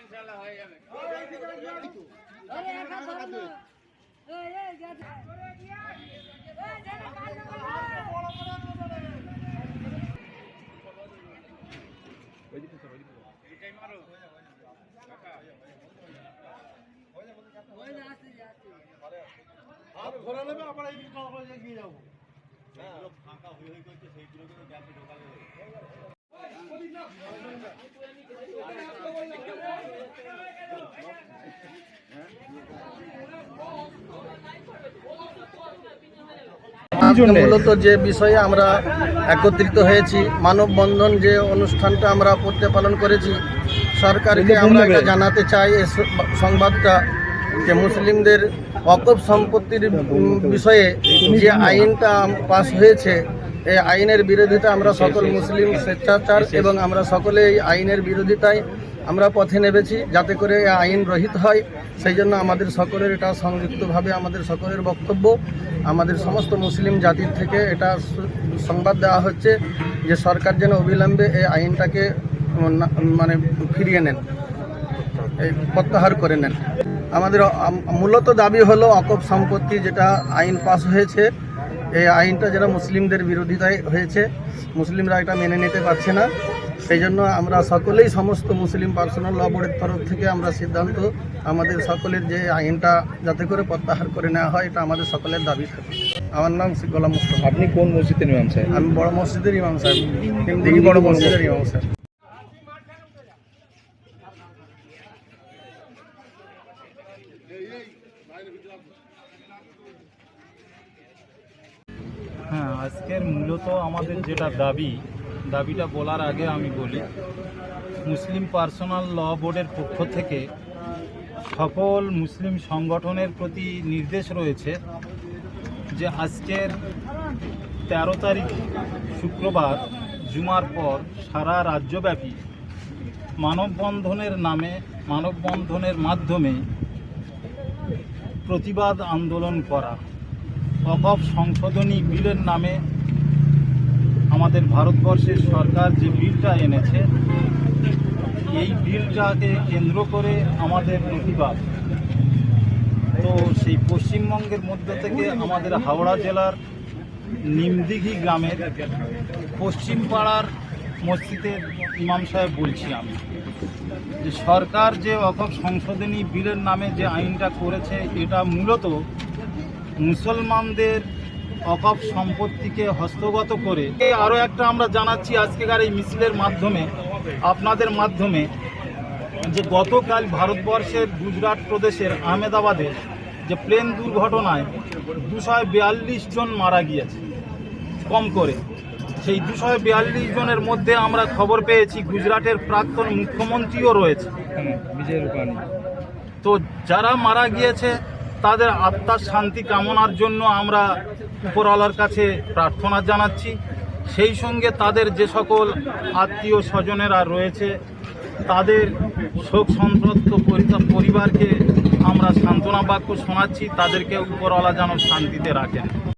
ইনশাল্লাহ হয়ে যাবে আজকে মূলত যে বিষয়ে আমরা একত্রিত হয়েছি মানববন্ধন যে অনুষ্ঠানটা আমরা পড়তে পালন করেছি সরকারকে আমরা জানাতে চাই এই সংবাদটা। যে মুসলিমদের অকপ সম্পত্তির বিষয়ে যে আইনটা পাস হয়েছে, এই আইনের বিরোধিতা আমরা সকল মুসলিম স্বেচ্ছাচার এবং আমরা সকলে এই আইনের বিরোধিতায় আমরা পথে নেমেছি যাতে করে আইন রহিত হয়। সেই জন্য আমাদের সকলের এটা সংযুক্তভাবে আমাদের সকলের বক্তব্য। আমাদের সমস্ত মুসলিম জাতির থেকে এটা সংবাদ দেওয়া হচ্ছে যে সরকার যেন অবিলম্বে এই আইনটাকে মানে ফিরিয়ে নেন, এই প্রত্যাহার করে নেন। আমাদের মূলত দাবি হলো অকপ সম্পত্তি যেটা আইন পাস হয়েছে। এই আইনটা যেন মুসলিমদের বিরোধিতায় হয়েছে। মুসলিমরা এটা মেনে নিতে পারছে না। সেই জন্য আমরা সকলেই সমস্ত মুসলিম পার্সোনাল ল বোর্ডের তরফ থেকে আমরা সিদ্ধান্ত আমাদের সকলের যে আইনটা যাতে করে প্রত্যাহার করে নেওয়া হয় এটা আমাদের সকলের দাবি থাকে। আমার নাম গোলাম মুস্তফা। আপনি কোন মসজিদের ইমাম সাহেব আমি বড় মসজিদের ইমাম সাহেব বড় মসজিদের ইমাম সাহেব আজকের মূলত আমাদের যেটা দাবি, দাবিটা বলার আগে আমি বলি, মুসলিম পার্সোনাল ল বোর্ডের পক্ষ থেকে সকল মুসলিম সংগঠনের প্রতি নির্দেশ রয়েছে যে আজকের তেরো তারিখ শুক্রবার, জুমার পর সারা রাজ্যব্যাপী মানববন্ধনের নামে, মানববন্ধনের মাধ্যমে প্রতিবাদ আন্দোলন করা। অকপ সংশোধনী বিলের নামে আমাদের ভারতবর্ষের সরকার যে বিলটা এনেছে, এই বিলটাকে কেন্দ্র করে আমাদের প্রতিবাদ। তো সেই পশ্চিমবঙ্গের মধ্য থেকে আমাদের হাওড়া জেলার নিমদিঘি গ্রামের পশ্চিম পাড়ার মসজিদের ইমাম সাহেব বলছি আমি যে সরকার যে অকপ সংশোধনী বিলের নামে যে আইনটা করেছে, এটা মূলত মুসলমানদের অকপ সম্পত্তিকে হস্তগত করে। আরও একটা আমরা জানাচ্ছি আজকেকার এই মিছিলের মাধ্যমে আপনাদের মাধ্যমে যে গতকাল ভারতবর্ষের গুজরাট প্রদেশের আহমেদাবাদে যে প্লেন দুর্ঘটনায় দুশো বিয়াল্লিশ জন মারা গিয়েছে কম করে। সেই দুশো বিয়াল্লিশ জনের মধ্যে আমরা খবর পেয়েছি গুজরাটের প্রাক্তন মুখ্যমন্ত্রীও রয়েছে। হ্যাঁ, বিজয় রূপানি। তো যারা মারা গিয়েছে তাদের আত্মার শান্তি কামনার জন্য আমরা উপরওয়ালার কাছে প্রার্থনা জানাচ্ছি। সেই সঙ্গে তাদের যে সকল আত্মীয় স্বজনেরা রয়েছে, তাদের শোক সন্ত্রস্ত পরি- পরিবারকে আমরা সান্ত্বনা বাক্য শোনাচ্ছি। তাদেরকে উপরওয়ালা যেন শান্তিতে রাখেন।